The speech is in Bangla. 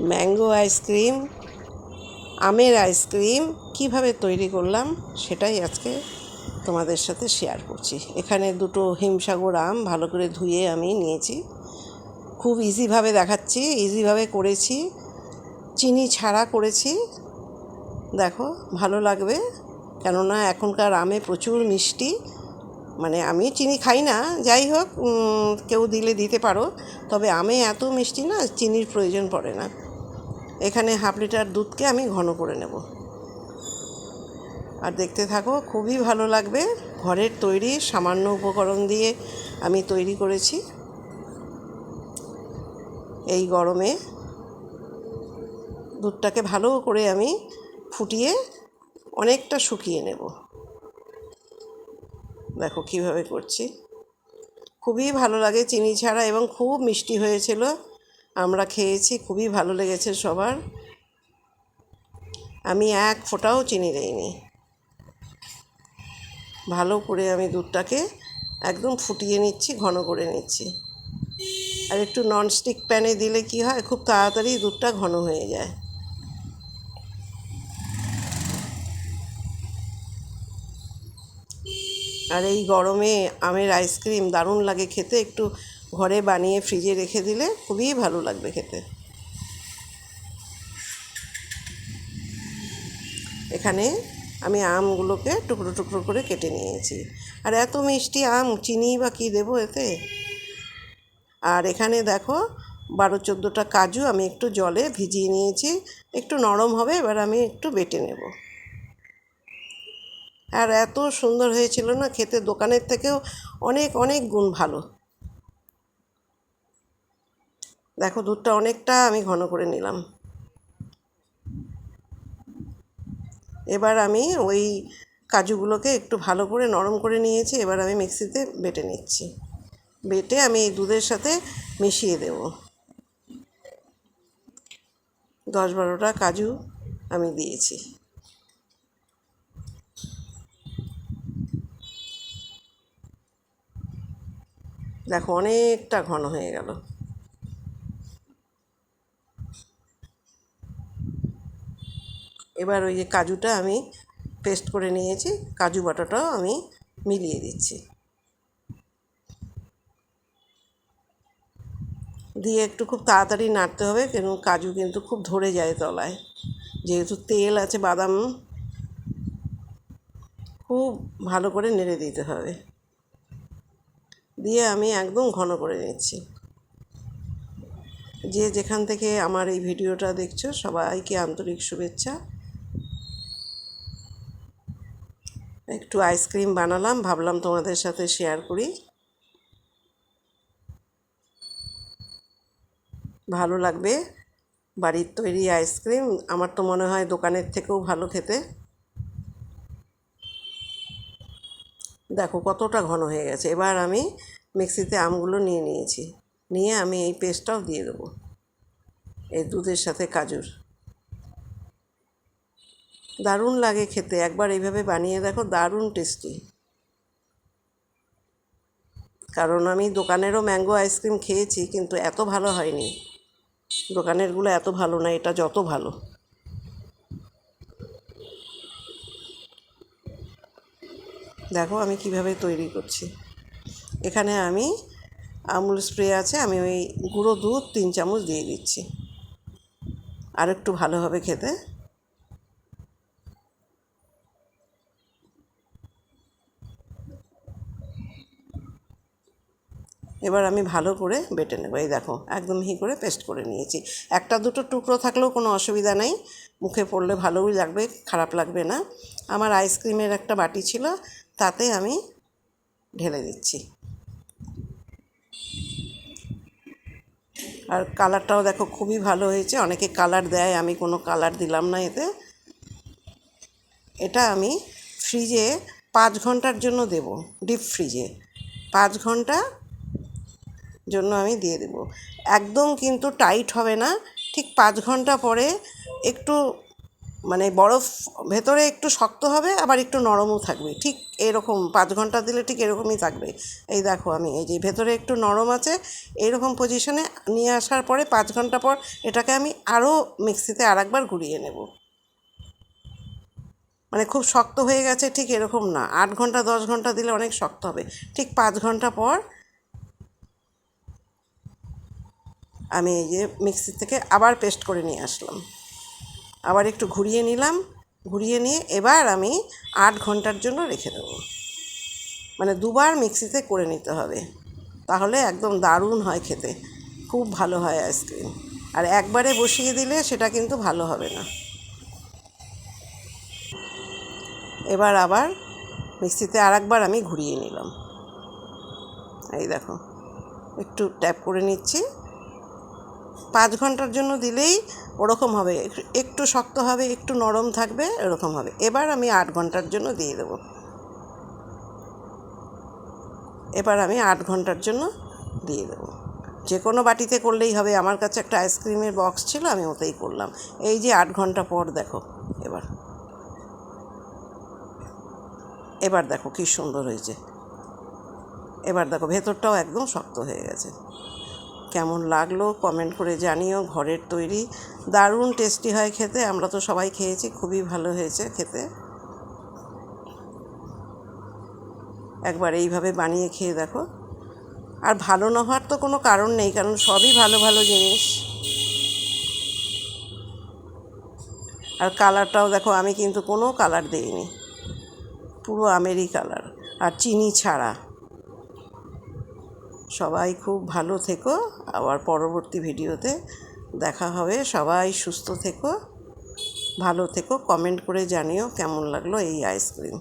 ম্যাঙ্গো আইসক্রিম আমের আইসক্রিম কীভাবে তৈরি করলাম সেটাই আজকে তোমাদের সাথে শেয়ার করছি। এখানে দুটো হিমসাগর আম ভালো করে ধুয়ে আমি নিয়েছি। খুব ইজিভাবে দেখাচ্ছি ইজিভাবে করেছি। চিনি ছাড়া করেছি। দেখো, ভালো লাগবে। কেননা এখনকার আমে প্রচুর মিষ্টি। মানে আমি চিনি, খাই না, যাই হোক কেউ দিলে দিতে পারো। তবে আমে এত মিষ্টি না, চিনির প্রয়োজন পড়ে না। এখানে হাফ লিটার দুধকে আমি ঘন করে নেব। আর দেখতে থাকো, খুবই ভালো লাগবে। ঘরের তৈরি সামান্য উপকরণ দিয়ে আমি তৈরি করেছি। এই গরমে দুধটাকে ভালো করে আমি ফুটিয়ে অনেকটা শুকিয়ে নেব। দেখো কীভাবে করছি। খুবই ভালো লাগে চিনি ছাড়া এবং খুব মিষ্টি হয়েছিল। আমরা খেয়েছি, খুবই ভালো লেগেছে সবার। আমি এক ফোঁটাও চিনি দেইনি। ভালো করে আমি দুধটাকে একদম ফুটিয়ে নিচ্ছি, ঘন করে নিচ্ছি। আর একটু ননস্টিক প্যানে দিলে কি হয়, খুব তাড়াতাড়ি দুধটা ঘন হয়ে যায়। আর এই গরমে আমের আইসক্রিম দারুণ লাগে খেতে। একটু ঘরে বানিয়ে ফ্রিজে রেখে দিলে খুবই ভালো লাগবে খেতে। এখানে আমি আমগুলোকে টুকরো টুকরো করে কেটে নিয়েছি। আর এত মিষ্টি আম, চিনি বা কী দেবো এতে? আর এখানে দেখো, বারো চোদ্দোটা কাজু আমি একটু জলে ভিজিয়ে নিয়েছি। একটু নরম হবে, এবার আমি একটু বেটে নেব। আর এত সুন্দর হয়েছিল না খেতে, দোকানের থেকেও অনেক অনেক গুণ ভালো। দেখো, দুধটা অনেকটা আমি ঘন করে নিলাম। এবার আমি ওই কাজুগুলোকে একটু ভালো করে নরম করে নিয়েছি, এবার আমি মিক্সিতে বেটে নিচ্ছি। বেটে আমি এই দুধের সাথে মিশিয়ে দেব। দশ বারোটা কাজু আমি দিয়েছি। দেখো, অনেকটা ঘন হয়ে গেল। এবার ওই যে কাজুটা আমি পেস্ট করে নিয়েছি, কাজু বাটাটাও আমি মিলিয়ে দিচ্ছি। দিয়ে একটু খুব তাড়াতাড়ি নাড়তে হবে, কেন কাজু কিন্তু খুব ধরে যায় তলায়। যেহেতু তেল আছে, বাদাম, খুব ভালো করে নেড়ে দিতে হবে। দিয়ে আমি একদম ঘন করে নিচ্ছি। যে যেখান থেকে আমার এই ভিডিওটা দেখছ, সবাইকে আন্তরিক শুভেচ্ছা। একটু আইসক্রিম বানালাম, ভাবলাম তোমাদের সাথে শেয়ার করি। ভালো লাগবে বাড়ির তৈরি আইসক্রিম আমার তো মনে হয় দোকানের থেকেও ভালো খেতে। দেখো কতটা ঘন হয়ে গেছে। এবার আমি মিক্সিতে আমগুলো নিয়ে নিয়েছি। নিয়ে আমি এই পেস্টটাও দিয়ে দেবো। এই দুধের সাথে কাজুর। দারুণ লাগে খেতে। একবার এইভাবে বানিয়ে দেখো, দারুণ টেস্টি কারণ আমি দোকানেরও ম্যাঙ্গো আইসক্রিম খেয়েছি, কিন্তু এত ভালো হয়নি। দোকানেরগুলো এত ভালো না, এটা যত ভালো। দেখো আমি কীভাবে তৈরি করছি। এখানে আমি আমুল স্প্রে আছে, আমি ওই গুঁড়ো দুধ তিন চামচ দিয়ে দিচ্ছি। আর একটু ভালো হবে খেতে। এবার আমি ভালো করে বেটে নেব। এই দেখো, একদম হি করে পেস্ট করে নিয়েছি। একটা দুটো টুকরো থাকলেও কোনো অসুবিধা নেই। মুখে পড়লে ভালোই লাগবে, খারাপ লাগবে না। আমার আইসক্রিমের একটা বাটি ছিল তাতে আমি ঢেলে দিচ্ছি। আর কালারটাও দেখো খুবই ভালো হয়েছে। অনেকে কালার দেয়, আমি কোনো কালার দিলাম না এতে। এটা আমি ফ্রিজে পাঁচ ঘণ্টার জন্য দেব, ডিপ ফ্রিজে। পাঁচ ঘণ্টা জন্য আমি দিয়ে দেব। একদম কিন্তু টাইট হবে না। ঠিক পাঁচ ঘণ্টা পরে একটু মানে বরফ ভেতরে একটু শক্ত হবে, আবার একটু নরমও থাকবে। ঠিক এরকম পাঁচ ঘণ্টা দিলে ঠিক এরকমই থাকবে। এই দেখো আমি, এই যে ভেতরে একটু নরম আছে, এরকম পজিশনে নিয়ে আসার পরে পাঁচ ঘণ্টা পর এটাকে আমি আরও মিক্সিতে আরেকবার ঘুরিয়ে নেব। মানে খুব শক্ত হয়ে গেছে, ঠিক এরকম না। আট ঘণ্টা, দশ ঘণ্টা দিলে অনেক শক্ত হবে। ঠিক পাঁচ ঘণ্টা পর আমি এই যে মিক্সি থেকে আবার পেস্ট করে নিয়ে আসলাম। আবার একটু ঘুরিয়ে নিলাম। ঘুরিয়ে নিয়ে এবার আমি আট ঘণ্টার জন্য রেখে দেবো। মানে দুবার মিক্সিতে করে নিতে হবে। তাহলে একদম দারুণ হয় খেতে। খুব ভালো হয় আইসক্রিম। আর একবারে বসিয়ে দিলে সেটা কিন্তু ভালো হবে না। এবার আবার মিক্সিতে আর একবার আমি ঘুরিয়ে নিলাম। এই দেখো, একটু ট্যাপ করে নিচ্ছি। পাঁচ ঘণ্টার জন্য দিলেই ওরকম হবে। একটু- শক্ত হবে, একটু নরম থাকবে, এরকম হবে। এবার আমি আট ঘণ্টার জন্য দিয়ে দেবো। এবার আমি আট ঘণ্টার জন্য দিয়ে দেবো। যে কোনো বাটিতে করলেই হবে। আমার কাছে একটা আইসক্রিমের বক্স ছিল, আমি ওতেই করলাম। এই যে আট ঘণ্টা পর দেখো, এবার। এবার দেখো কী সুন্দর হয়েছে। এবার দেখো, ভেতরটাও একদম শক্ত হয়ে গেছে। কেমন লাগল কমেন্ট করে জানিও। ঘরের তৈরি দারুণ টেস্টি হয় খেতে। আমরা তো সবাই খেয়েছি, খুবই ভালো হয়েছে খেতে। একবার এইভাবে বানিয়ে খেয়ে দেখো। আর ভালো না হওয়ার তো কোনো কারণ নেই, কারণ সবই ভালো ভালো জিনিস। আর কালারটাও দেখো, আমি কিন্তু কোনো কালার দিইনি। পুরো আমেরই কালার আর চিনি ছাড়া। সবাই খুব ভালো থেকো। আবার পরবর্তী ভিডিওতে দেখা হবে। সবাই সুস্থ থেকো, ভালো থেকো। কমেন্ট করে জানিও কেমন লাগল এই আইসক্রিম